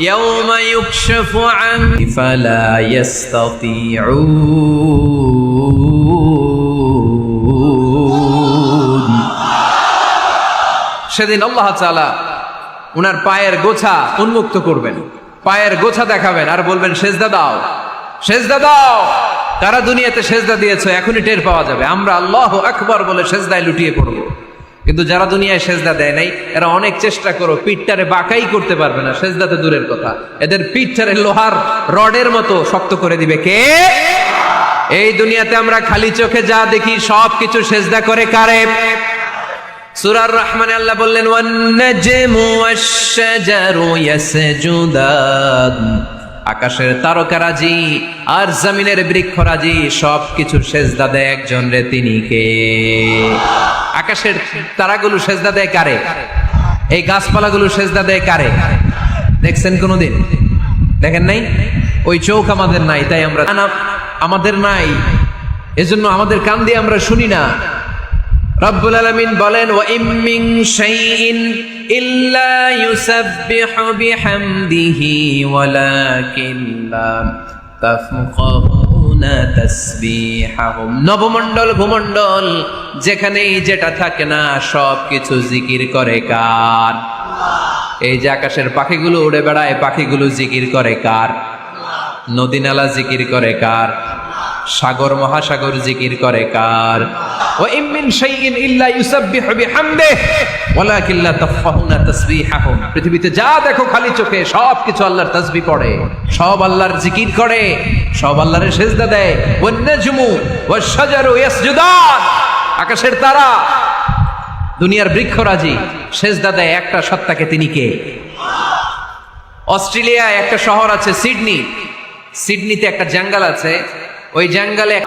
يوم يكشف عن فلا يستطيعون সেদিন আল্লাহ তাআলা উনার পায়ের গোছা উন্মুক্ত করবেন পায়ের গোছা দেখাবেন আর বলবেন সেজদা দাও সেজদা দাও তারা দুনিয়াতে সেজদা দিয়েছো এখনই টের পাওয়া যাবে আমরা আল্লাহ আকবার বলে সেজদায় লুটিয়ে পড়বো কিন্তু যারা দুনিয়ায় সেজদা দেয় নাই, এরা অনেক চেষ্টা করো, পিঠটারে বাঁকাই করতে পারবে না সেজদাতে দূরের কথা। এদের পিঠটারে লোহার রডের মতো শক্ত করে দিবে কে? এই দুনিয়াতে আমরা খালি চোখে যা দেখি সব কিছু সেজদা করে কারে? সুরার রহমানে আল্লাহ বললেন, ওয়ান্নাজমু ওয়াশ-শাজারু ইয়াসজুদান। আকাশের তারকারাজি আর জমিনের বৃক্ষরাজি সব কিছু সেজদা দেয় একজন রে তিনি কে? আকাশের তারাগুলো সেজদা দেয় কারে? এই গাছপালাগুলো সেজদা দেয় কারে? দেখছেন কোনোদিন? দেখেন নাই? ওই চোখ আমাদের নাই, তাই আমরা আমাদের নাই। এজন্য আমাদের কান দিয়ে আমরা শুনি না। রব্বুল আলামিন বলেন, ওয়া ইম শাইইন ইল্লা ইউসাব্বিহু বিহামদিহি ওয়ালাকিন লা তাফকাহুনা তাসবিহাহুম। নবমণ্ডল, ভূমণ্ডল, যেখানেই যেটা থাকে না সব কিছু জিকির করে কার? এই যে আকাশের পাখিগুলো উড়ে বেড়ায়, পাখিগুলো জিকির করে কার? নদী নালা জিকির করে কার? সাগর মহাসাগর জিকির করে কার? ও ইমিন শাইইন ইল্লা ইউসাব্বিহু বিহামদিহি, ওয়ালাকিন লা তাফকাহুনা তাসবিহাহুম। পৃথিবীতে যা দেখো খালি চোখে সব কিছু আল্লাহর তাসবিহ পড়ে, সব আল্লাহর জিকির করে, সব আল্লাহর সেজদা দেয়। ওয়ান নাজমু ওয়াশ শাজারু ইয়াসজুদান, আকাশের তারা। দুনিয়ার বৃক্ষরাজি সেজদা দেয় একটা সত্তাকে তিনি কে? অস্ট্রেলিয়ায় একটা শহর আছে সিডনি। সিডনিতে একটা জঙ্গল আছে। ওই জঙ্গলে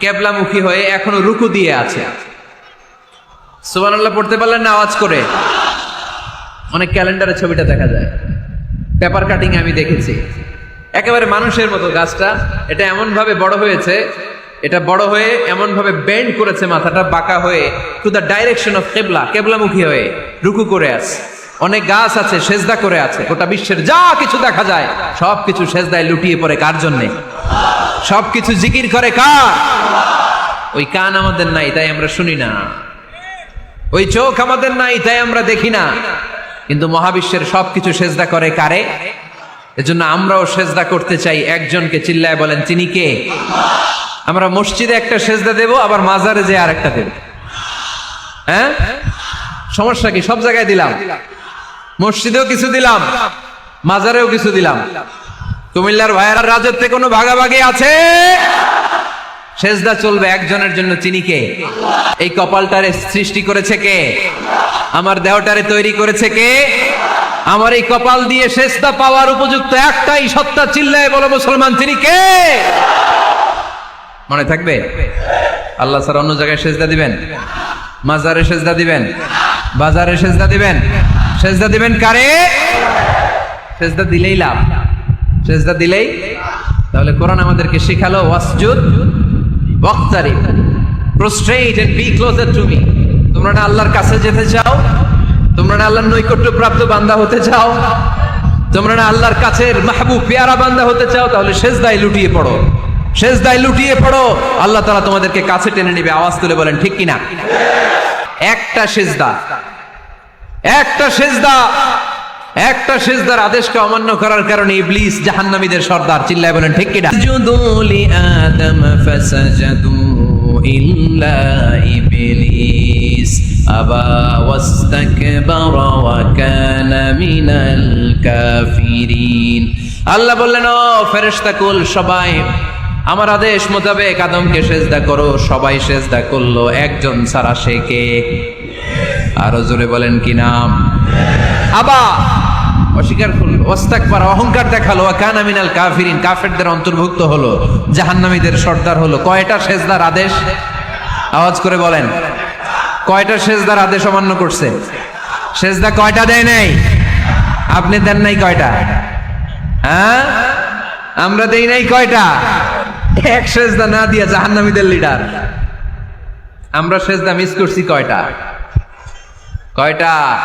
কেবলামুখী হয়ে এখনও রুকু দিয়ে আছে। সুবহানাল্লাহ, পড়তে পারলেন না আওয়াজ করে। অনেক ক্যালেন্ডারে ছবিটা দেখা যায়। পেপার কাটিং আমি দেখেছি। একেবারে মানুষের মতো গাছটা। এটা এমন ভাবে বড় হয়েছে, এটা বড় হয়ে এমন ভাবে বেন্ড করেছে মাথাটা, বাঁকা হয়ে টু দ্য ডাইরেকশন অফ কেবলা, কেবলামুখী হয়ে রুকু করে আছে। অনেক গাছ আছে, সেজদা করে আছে। গোটা বিশ্বের যা কিছু দেখা যায় সব কিছু সেজদায় লুটিয়ে পড়ে কার জন্যে? সব কিছু জিকির করে কার? ওই কান আমাদের নাই, তাই আমরা শুনি না। ওই চোখ আমাদের নাই, তাই আমরা দেখি না। কিন্তু মহাবিশ্বের সবকিছু সেজদা করে কারে? এজন্য আমরাও সেজদা করতে চাই, একজনকে চিল্লায় বলেন, তিনি কে? আমরা মসজিদে একটা সেজদা দেব, আবার মাজারে যে আর একটা দেব। হ্যাঁ? সমস্যা কি? সব জায়গায় দিলাম। মসজিদেও কিছু দিলাম, মাজারেও কিছু দিলাম। কুমিল্লার ভাইয়ার রাজত্বে কোনো ভাগাভাগি আছে? সেজদা চলবে একজনের জন্য, চিনি কে? এই কপালটারে সৃষ্টি করেছে কে? আমার দেহটারে তৈরি করেছে কে? আমার এই কপাল দিয়ে সেজদা পাওয়ার উপযুক্ত একটাই সত্তা চিল্লায় বলো, মুসলমান তিনি কে? মনে থাকবে? আল্লাহ স্যার অন্য জায়গায় সেজদা দিবেন? মাজারে সেজদা দিবেন? বাজারে সেজদা দিবেন? সেজদা দিবেন কারে? সেজদা দিলেই লাভ। সেজদা দিলেই, তাহলে কোরআন আমাদেরকে শেখালো, ওয়াসজুদ ওয়াক্তারি prostrate and be closer to me. তোমরা না আল্লাহর কাছে যেতে চাও? তোমরা না আল্লাহর নৈকট্য প্রাপ্ত বান্দা হতে চাও? তোমরা না আল্লাহর কাছের মাহবুব পেয়ারা বান্দা হতে চাও? তাহলে সেজদায় লুটিয়ে পড়ো। সেজদায় লুটিয়ে পড়ো। আল্লাহ তাআলা তোমাদেরকে কাছে টেনে নেবে, আওয়াজ তুলে বলেন, ঠিক কিনা? একটা সেজদা একটা সেজদা। একটা সেজদার আদেশকে অমান্য করার কারণে ইবলিস জাহান্নামীদের সর্দার চিল্লায় বলেন ঠিক কিনা? জুদুলি আদম ফাসাজাদু ইল্লা ইবলিস আবা ওয়াস্তাকবারা ওয়া কানা মিনাল কাফিরিন। আল্লাহ বললেন ও ফেরেশতা কুল সবাই আমার আদেশ মোতাবেক আদমকে সেজদা করো সবাই সেজদা করল একজন ছাড়া সে কে? আরও জোরে বলেন কি নাম? আবা অস্বীকার করল। ওস্তাক পারা অহংকার দেখাল। কানা মিনাল কাফিরিন, কাফেরদের অন্তর্ভুক্ত হলো। জাহান্নামীদের সর্দার হলো। কয়টা সেজদার আদেশ? আওয়াজ করে বলেন। কয়টা সেজদার আদেশ অমান্য করছে? সেজদা কয়টা দেয় নাই? আপনি দেন নাই কয়টা? হ্যাঁ? আমরা দেই নাই কয়টা? এক সেজদা না দিয়া জাহান্নামীদের লিডার। আমরা সেজদা মিস করছি কয়টা? কয়টা?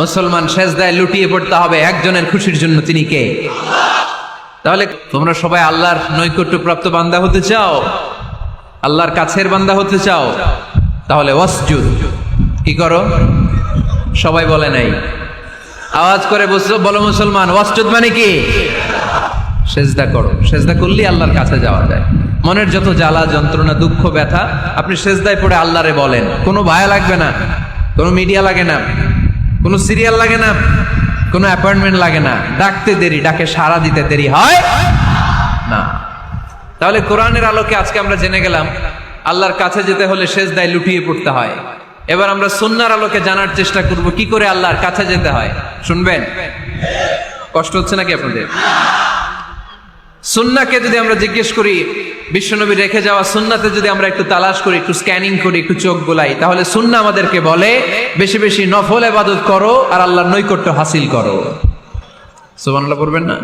মুসলমান সেজদায় লুটিয়ে পড়তে হবে একজনের খুশির জন্য তিনি কে? তাহলে তোমরা সবাই আল্লাহর নৈকট্য প্রাপ্ত বান্দা হতে চাও? আল্লাহর কাছের বান্দা হতে চাও? তাহলে ওয়াসজুদ, কি করো? সবাই বলে নাই। আওয়াজ করে বলো মুসলমান, ওয়াসজুদ মানে কি? সেজদা করো। সেজদা করলেই আল্লাহর কাছে যাওয়া যায়। মনের যত জ্বালা, যন্ত্রণা, দুঃখ, ব্যথা, আপনি সেজদায় পড়ে আল্লাহরে বলেন। কোনো ভায়া লাগবে না, কোনো মিডিয়া লাগে না। কোনো সিরিয়াল লাগে না, কোনো অ্যাপয়েন্টমেন্ট লাগে না। ডাকতে দেরি, ডাকে সাড়া দিতে দেরি হয় না। তাহলে কোরআনের আলোকে আজকে আমরা জেনে গেলাম, আল্লাহর কাছে যেতে হলে শেষ দায় লুটিয়ে পড়তে হয়। এবার আমরা সুন্নার আলোকে জানার চেষ্টা করব, কি করে আল্লাহর কাছে যেতে হয়। শুনবেন? কষ্ট হচ্ছে নাকি আপনাদের? সুন্নাকে যদি আমরা জিজ্ঞেস করি, বিশ্বনবী রেখে যাওয়া সুন্নাতে যদি আমরা একটু তালাশ করি, একটু স্ক্যানিং করি, একটু চোখ গোলাই তাহলে সুন্না আমাদেরকে বলে, বেশি বেশি নফল এবাদত করো আর আল্লাহর নৈকট্য হাসিল করো। সুবহানাল্লাহ পড়বেন না?